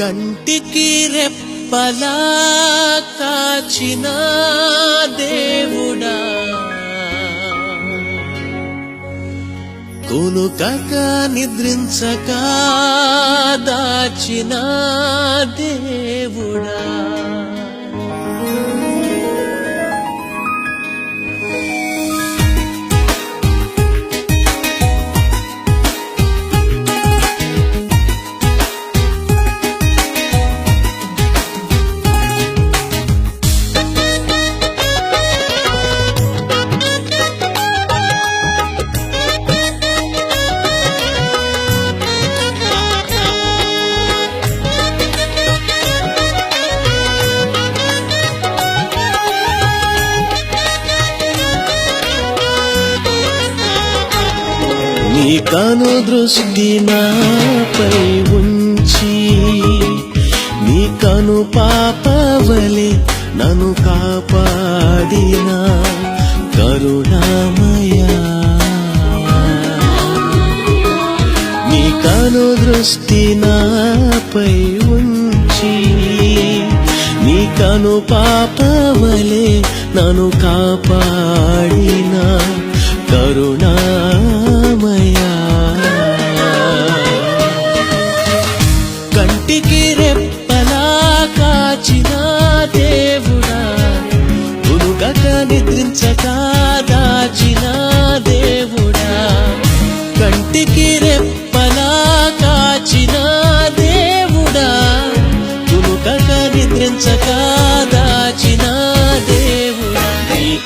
కంటికి రెప్పలా కాచిన దేవుడా. కొనుకక నిద్రించక దాచిన దేవుడా. తను దృష్టి నాపై ఉంచి నీ కను పాపవలి నన్ను కాపాడిన కరుణామయా. నీ కను దృష్టి నాపై ఉంచి నీ కను పాపవలే నన్ను కాపాడిన కరుణా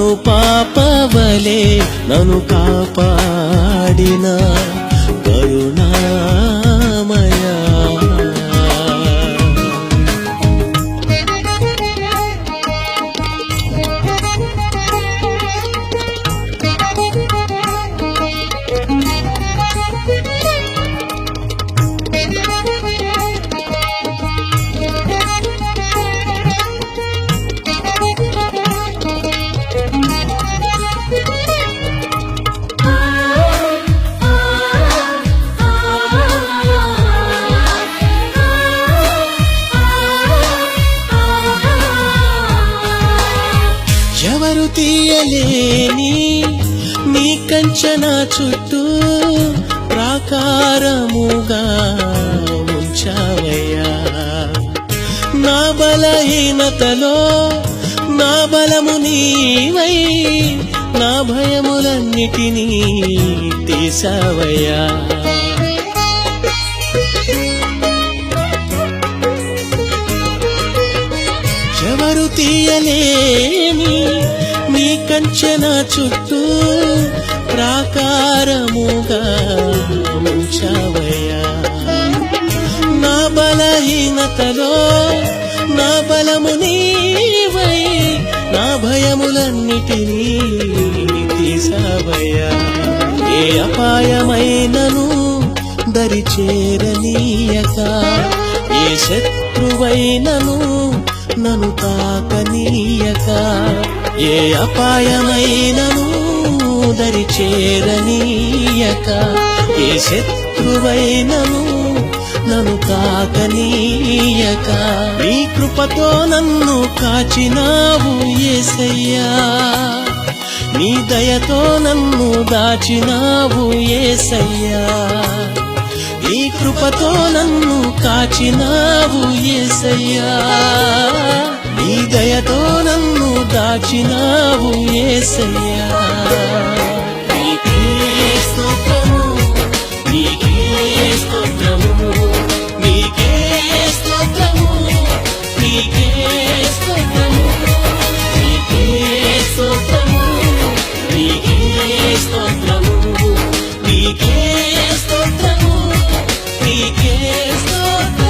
పాపవలే నను కాపాడినా. తీయలేని నీ కంచన చుట్టూ ప్రాకారముగా ఉంచావయ్యా. నా బలహీనతలో నా బలము నీవై నా భయములన్నిటినీ తీసావయ్యా ఎవరు తీయలే నీ చుట్టూ ప్రాకారముగా ఉంచావయ్యా నా బలహీనతలో నా బలము నీవై నా భయములన్నిటినీ తీసావయ్యా. ఏ అపాయమైనను దరి చేరనీయక ఏ శత్రువైనను నను తాకనీయక ఏ అపాయమైనను దరి చేరనీయక ఏ శత్రువైనను నన్ను కాకనీయక నీ కృపతో నన్ను కాచినావు ఏసయ్యా. నీ దయతో నన్ను దాచినావు ఏసయ్యా. నీ కృపతో నన్ను కాచినావు ఏసయ్యా. నీ దయతో నన్ను దాచినావు ఏసయ్యా. నీకే స్తోత్రము నీకే స్తోత్రము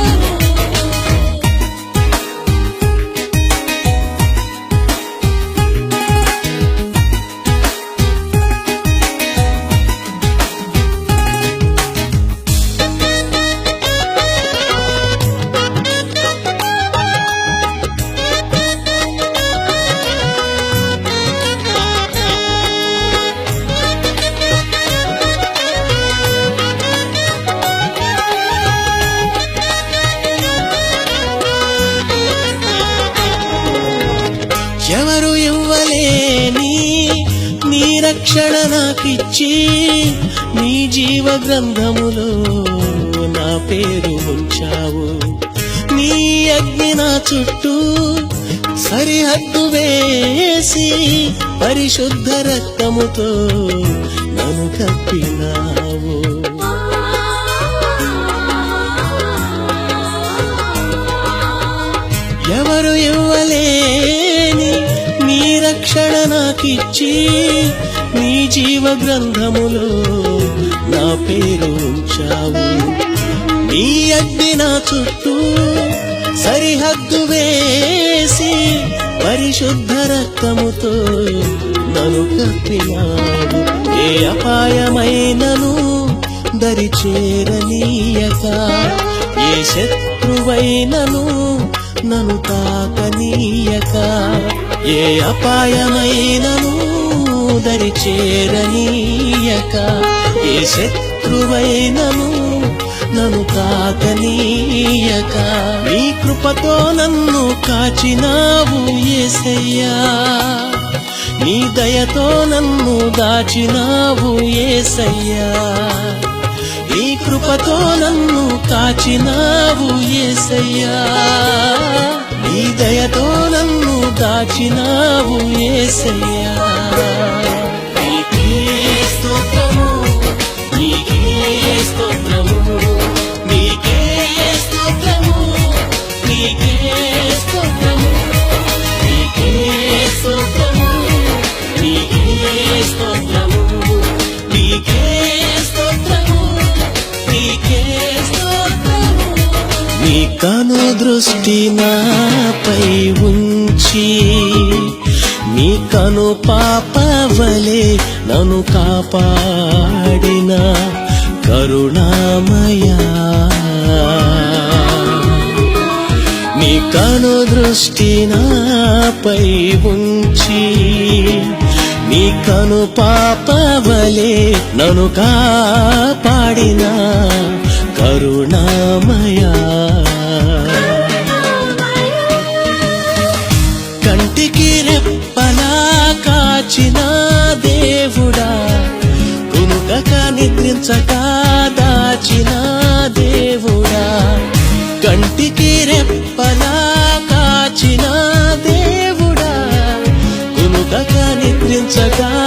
ఎవరు ఇవ్వలేని నీ రక్షణ నాకిచ్చి నీ జీవ గ్రంథములో నా పేరు ఉంచావు. నీ అగ్ని నా చుట్టూ సరిహద్దు వేసి పరిశుద్ధ రక్తముతో నన్ను కప్పినావు. ఎవరు ఇవ్వలే రక్షణ నాకిచ్చి నీ జీవ గ్రంథములో నా పేరు ఉంచావు. నీ అగ్ని నా చుట్టూ సరిహద్దు వేసి పరిశుద్ధ రక్తముతో నను కప్పినావు. ఏ అపాయమైనను దరి చేరనీయక ఏ శత్రువైనను నను తాకనీయక. ఏ అపాయమైనను దరి చేరనీయక ఏ శత్రువైనను నన్ను తాకనీయక నీ కృపతో నన్ను కాచినావు ఏసయ్యా. నీ దయతో నన్ను దాచినావు ఏసయ్యా. నీ కృపతో నన్ను కాచినావు ఏసయ్యా. నీ దయతో నన్ను దాచినావు ఏసయ్యా. నీకే స్తోత్రము నీకే స్తోత్రము. నీ కను దృష్టి నాపై ఉంచి నీ కను పాపవలే నన్ను కాపాడిన కరుణామయా. నీ కను దృష్టి నాపై ఉంచి నీ కను పాపవలే నన్ను కాపాడిన కరుణామయా. కంటికి రెప్పలా కాచిన దేవుడా? తునుకక నిద్రించక దాచిన దేవుడా? కంటికి రెప్పలా కాచిన దేవుడా? తునుకక నిద్రించగా